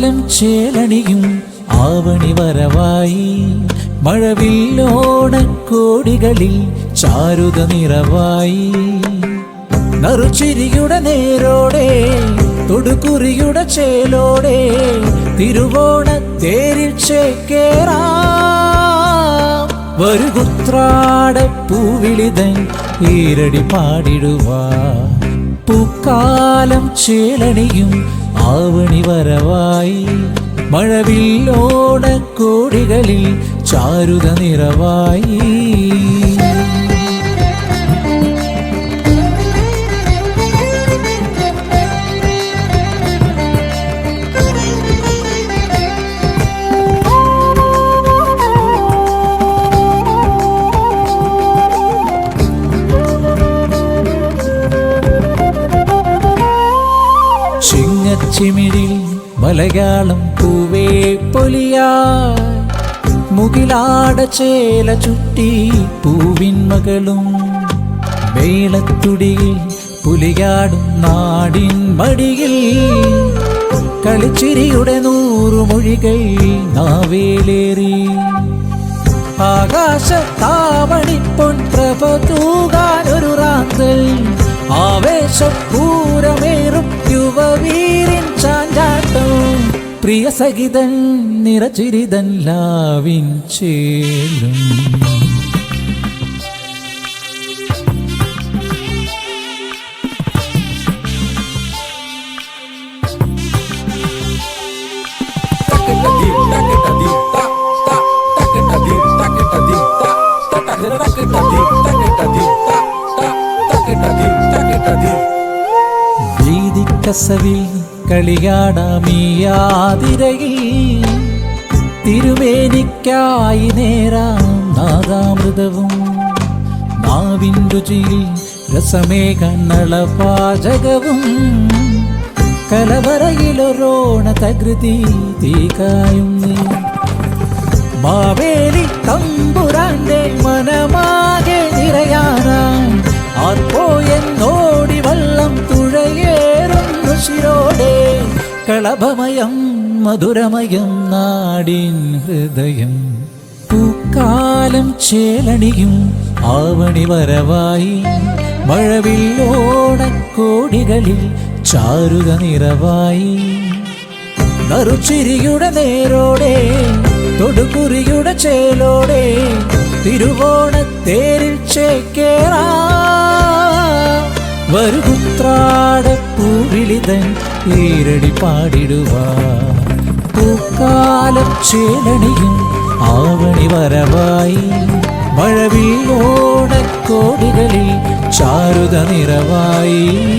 പൂക്കാലം ചേലണിയും ആവണി വരവായി. മഴവില്ലോണക്കോടികളിൽ ചാരുത നിറവായി. നറുചിരിയുടെ നേരോടെ തൊടുകുറിയുടെ ചേലോടെ തിരുവോണ തേരിൽ ചേക്കേറാം പൂവിളിതൻ ഈരടി പാടിടുവാ. പൂക്കാലം ചേളണിയും ആവണി വരവായി മഴവില്ലോണക്കോടികളിൽ ചാരുത നിറവായി. ചിങ്ങച്ചിമിഴിൽ മലയാളം പൂവേ പൊലിയായി. മുകിലാട ചേല ചുറ്റി പൂവിൻ മകളും വേളത്തുടിയിൽ പുലിയാടും നാടിൻ മടിയിൽ. കളിച്ചിരിയുടെ നൂറുമൊഴികൾ നാവേലേറി. ആകാശത്താവണിപ്പൊൻ പ്രഭ തൂകാനൊരു ഒരു റാന്തൽ. ആവേശപൂരമേറും പ്രിയ സഹിതൻ നിറചിരിതൻ ലാവിൻ വീതിക്കസവിൽ കളിയാടാമിയാതിരയിൽ തിരുവേനിക്കായി നേരാം നാദാമൃതവും നാവിൻ രുചിയിൽ രസമേ കണ്ണള പാചകവും കലവറയിലൊരോണ തകൃതി തീകായും മാവേലി തമ്പുരാന്റെ മനമാകെ നിറയാനാം ആർപ്പോ എന്നോടി വള്ളം തുഴയേറുന്നു ശിരോടെ. കളഭമയം മധുരമയം നാടിൻ ഹൃദയം. പൂക്കാലം ചേലണിയും ആവണി വരവായി. മഴവില്ലോണക്കോടികളിൽ ചാരുക നിറവായി. നറുചിരിയുടെ നേരോടെ തൊടുകുറിയുടെ ചേലോടെ തിരുവോണ തേരിൽ ചേക്കേറാ. വരുകുത്രാട പൂവിളിതൻ ഈരടി പാടിടുവാ. പൂക്കാലം ചേലണിയും ആവണി വരവായി. മഴവില്ലോണക്കോടികളിൽ ചാരുത നിറവായി.